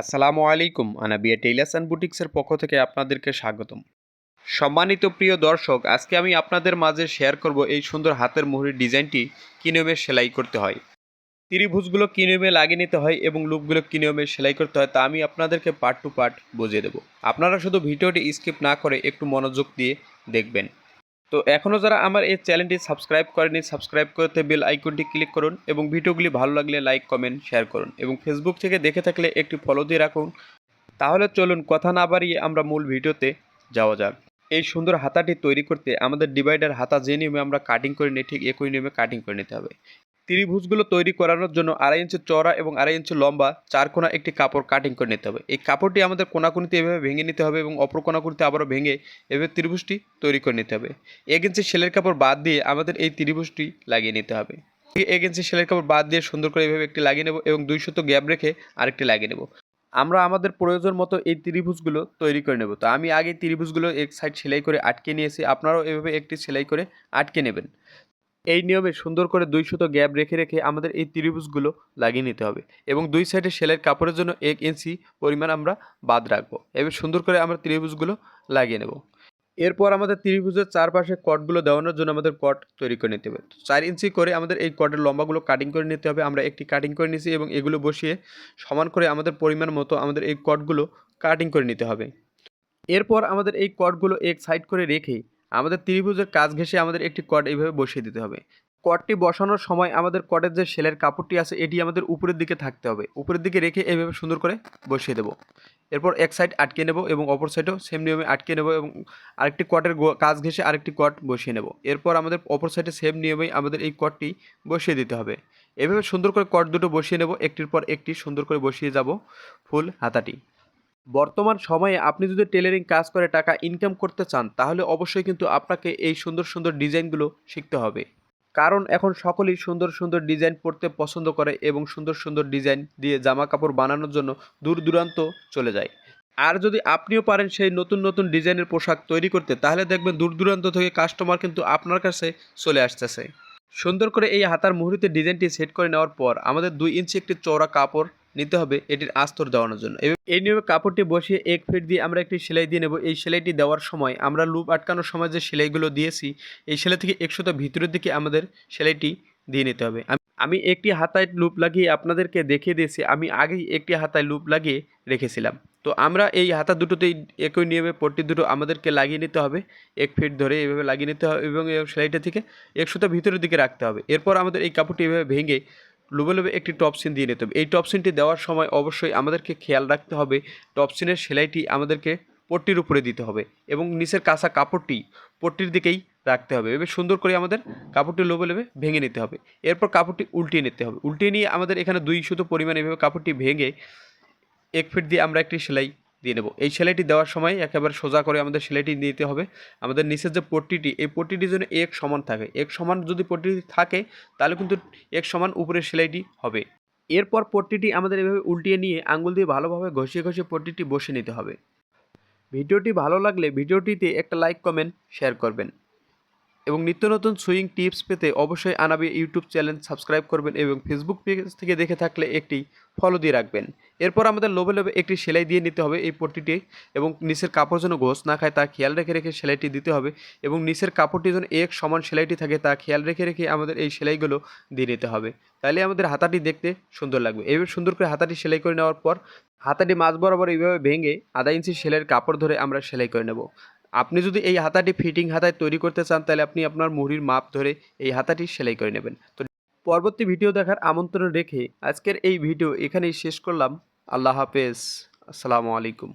আসসালামু আলাইকুম, Anabia tailors and বুটিক্সের পক্ষ থেকে আপনাদেরকে স্বাগতম। সম্মানিত প্রিয় দর্শক, আজকে আমি আপনাদের মাঝে শেয়ার করব এই সুন্দর হাতের মুহুরির ডিজাইনটি কী নিয়মে সেলাই করতে হয়। ত্রিভুজগুলো কী নিয়মে লাগিয়ে নিতে হয় এবং লুপগুলো কী নিয়মে সেলাই করতে হয় তা আমি আপনাদেরকে পার্ট টু পার্ট বুঝিয়ে দেবো। আপনারা শুধু ভিডিওটি স্কিপ না করে একটু মনোযোগ দিয়ে দেখবেন। তো এখনও যারা আমার এই চ্যানেলটি সাবস্ক্রাইব করেনি সাবস্ক্রাইব করতে বেল আইকনটি ক্লিক করুন এবং ভিডিওগুলি ভালো লাগলে লাইক, কমেন্ট, শেয়ার করুন এবং ফেসবুক থেকে দেখে থাকলে একটি ফলো দিয়ে রাখুন। তাহলে চলুন কথা না বাড়িয়ে আমরা মূল ভিডিওতে যাওয়া যাক। এই সুন্দর হাতাটি তৈরি করতে আমাদের ডিভাইডার হাতা যে নিয়মে আমরা কাটিং করে নিই, ঠিক একই নিয়মে কাটিং করে নিতে হবে। ত্রিভুজগুলো তৈরি করানোর জন্য আড়াই ইঞ্চি চড়া এবং আড়াই ইঞ্চি লম্বা চার কোনা একটি কাপড় কাটিং করে নিতে হবে। এই কাপড়টি আমাদের কোনাকুনিতে এভাবে ভেঙে নিতে হবে এবং অপর কোনাকুনিতে আবারও ভেঙে এভাবে ত্রিভুজটি তৈরি করে নিতে হবে। এক ইঞ্চি সেলের কাপড় বাদ দিয়ে আমাদের এই ত্রিভুজটি লাগিয়ে নিতে হবে। এক ইঞ্চি সেলের কাপড় বাদ দিয়ে সুন্দর করে এভাবে একটি লাগিয়ে নেব এবং দুই শত গ্যাপ রেখে আরেকটি লাগিয়ে নেব। আমরা আমাদের প্রয়োজন মতো এই ত্রিভুজগুলো তৈরি করে নেব। তো আমি আগে ত্রিভুজগুলো এক সাইড সেলাই করে আটকে নিয়েছি। আপনারাও এভাবে একটি সেলাই করে আটকে নেবেন। এই নিয়মে সুন্দর করে দুই শত গ্যাপ রেখে রেখে আমাদের এই ত্রিভুজগুলো লাগিয়ে নিতে হবে এবং দুই সাইডে সেলের কাপড়ের জন্য এক ইঞ্চি পরিমাণ আমরা বাদ রাখব। এবার সুন্দর করে আমরা ত্রিভুজগুলো লাগিয়ে নেব। এরপর আমাদের ত্রিভুজের চারপাশে কটগুলো দেওয়ানোর জন্য আমাদের কট তৈরি করে নিতে হবে। চার ইঞ্চি করে আমাদের এই কটের লম্বাগুলো কাটিং করে নিতে হবে। আমরা একটি কাটিং করে নিয়েছি এবং এগুলো বসিয়ে সমান করে আমাদের পরিমাণ মতো আমাদের এই কটগুলো কাটিং করে নিতে হবে। এরপর আমাদের এই কটগুলো এক সাইড করে রেখে আমাদের ত্রিভুজের কাজ ঘেঁষে আমাদের একটি কট এইভাবে বসিয়ে দিতে হবে। কটটি বসানোর সময় আমাদের কটের যে সেলের কাপড়টি আছে, এটি আমাদের উপরের দিকে থাকতে হবে। উপরের দিকে রেখে এইভাবে সুন্দর করে বসিয়ে দেবো। এরপর এক সাইড আটকে নেব এবং অপর সাইডেও সেম নিয়মে আটকে নেব এবং আরেকটি কটের কাজ ঘেঁষে আরেকটি কট বসিয়ে নেব। এরপর আমাদের অপর সাইডে সেম নিয়মেই আমাদের এই কটটি বসিয়ে দিতে হবে। এভাবে সুন্দর করে কট দুটো বসিয়ে নেব। একটির পর একটি সুন্দর করে বসিয়ে যাব ফুল হাতাটি। বর্তমান সময়ে আপনি যদি টেলারিং কাজ করে টাকা ইনকাম করতে চান, তাহলে অবশ্যই কিন্তু আপনাকে এই সুন্দর সুন্দর ডিজাইনগুলো শিখতে হবে। কারণ এখন সকলেই সুন্দর সুন্দর ডিজাইন পড়তে পছন্দ করে এবং সুন্দর সুন্দর ডিজাইন দিয়ে জামা কাপড় বানানোর জন্য দূর দূরান্ত চলে যায়। আর যদি আপনিও পারেন সেই নতুন নতুন ডিজাইনের পোশাক তৈরি করতে, তাহলে দেখবেন দূর দূরান্ত থেকে কাস্টমার কিন্তু আপনার কাছে চলে আসতেছে। সুন্দর করে এই হাতার মুহুরিতে ডিজাইনটি সেট করে নেওয়ার পর, আমাদের দুই ইঞ্চি একটি চওড়া কাপড় নিতে হবে এটির আস্তর দেওয়ানোর জন্য। এই নিয়মে কাপড়টি বসিয়ে এক ফিট দিয়ে আমরা একটি সেলাই দিয়ে নেব। এই সেলাইটি দেওয়ার সময় আমরা লুপ আটকানোর সময় যে সেলাইগুলো দিয়েছি, এই সেলাই থেকে একশোটা ভিতরের দিকে আমাদের সেলাইটি দিয়ে নিতে হবে। আমি একটি হাতায় লুপ লাগিয়ে আপনাদেরকে দেখিয়ে দিয়েছি। আমি আগেই একটি হাতায় লুপ লাগিয়ে রেখেছিলাম। তো আমরা এই হাতা দুটোতেই একই নিয়মে পট্টি দুটো আমাদেরকে লাগিয়ে নিতে হবে। এক ফিট ধরে এভাবে লাগিয়ে নিতে হবে এবং সেলাইটা থেকে একশোটা ভিতরের দিকে রাখতে হবে। এরপর আমাদের এই কাপড়টি এভাবে ভেঙে লোবে লোভে একটি টপসিন দিয়ে নিতে হবে। এই টপসিনটি দেওয়ার সময় অবশ্যই আমাদেরকে খেয়াল রাখতে হবে টপসিনের সেলাইটি আমাদেরকে পট্টির উপরে দিতে হবে এবং নিচের কাঁচা কাপড়টি পট্টির দিকেই রাখতে হবে। এবার সুন্দর করে আমাদের কাপড়টি লোবে লোবে ভেঙে নিতে হবে। এরপর কাপড়টি উল্টিয়ে নিতে হবে। উল্টিয়ে নিয়ে আমাদের এখানে দুই শুধু পরিমাণে এভাবে কাপড়টি ভেঙে এক ফিট দিয়ে আমরা একটি সেলাই দিয়ে নেব। এই সেলাইটি দেওয়ার সময় একেবারে সোজা করে আমাদের সেলাইটি দিতে হবে। আমাদের নিচের যে পট্টিটি, এই পট্টিটির জন্য এক সমান থাকে। এক সমান যদি পট্টিটি থাকে, তাহলে কিন্তু এক সমান উপরের সেলাইটি হবে। এরপর পট্টিটি আমাদের এভাবে উল্টিয়ে নিয়ে আঙুল দিয়ে ভালোভাবে ঘষিয়ে ঘষিয়ে পট্টিটি বসে নিতে হবে। ভিডিওটি ভালো লাগলে ভিডিওটিতে একটা লাইক কমেন্ট শেয়ার করবেন। এবং নিত্য নতুন সুইং টিপস পেতে অবশ্যই আনাবি ইউটিউব চ্যানেল সাবস্ক্রাইব করবেন এবং ফেসবুক পেজ থেকে দেখে থাকলে একটি ফলো দিয়ে রাখবেন। এরপর আমাদের লোভে লোভে একটি সেলাই দিয়ে নিতে হবে এই পট্টিটি এবং নিচের কাপড় যেন ঘোষ না খায় তা খেয়াল রেখে রেখে সেলাইটি দিতে হবে এবং নিচের কাপড়টি যেন এক সমান সেলাইটি থাকে তা খেয়াল রেখে রেখে আমাদের এই সেলাইগুলো দিয়ে নিতে হবে। তাহলে আমাদের হাতাটি দেখতে সুন্দর লাগবে। এইভাবে সুন্দর করে হাতাটি সেলাই করে নেওয়ার পর হাতাটি মাছ বরাবর এইভাবে ভেঙে আধা ইঞ্চি সেলাইয়ের কাপড় ধরে আমরা সেলাই করে নেব। আপনি যদি এই হাতাটি ফিটিং হাতায় তৈরি করতে চান, তাহলে আপনি আপনার মুড়ির মাপ ধরে এই হাতাটি সেলাই করে নেবেন। তো পরবর্তী ভিডিও দেখার আমন্ত্রণ রেখে আজকের এই ভিডিও এখানেই শেষ করলাম। আল্লাহ হাফেজ। আসসালামু আলাইকুম।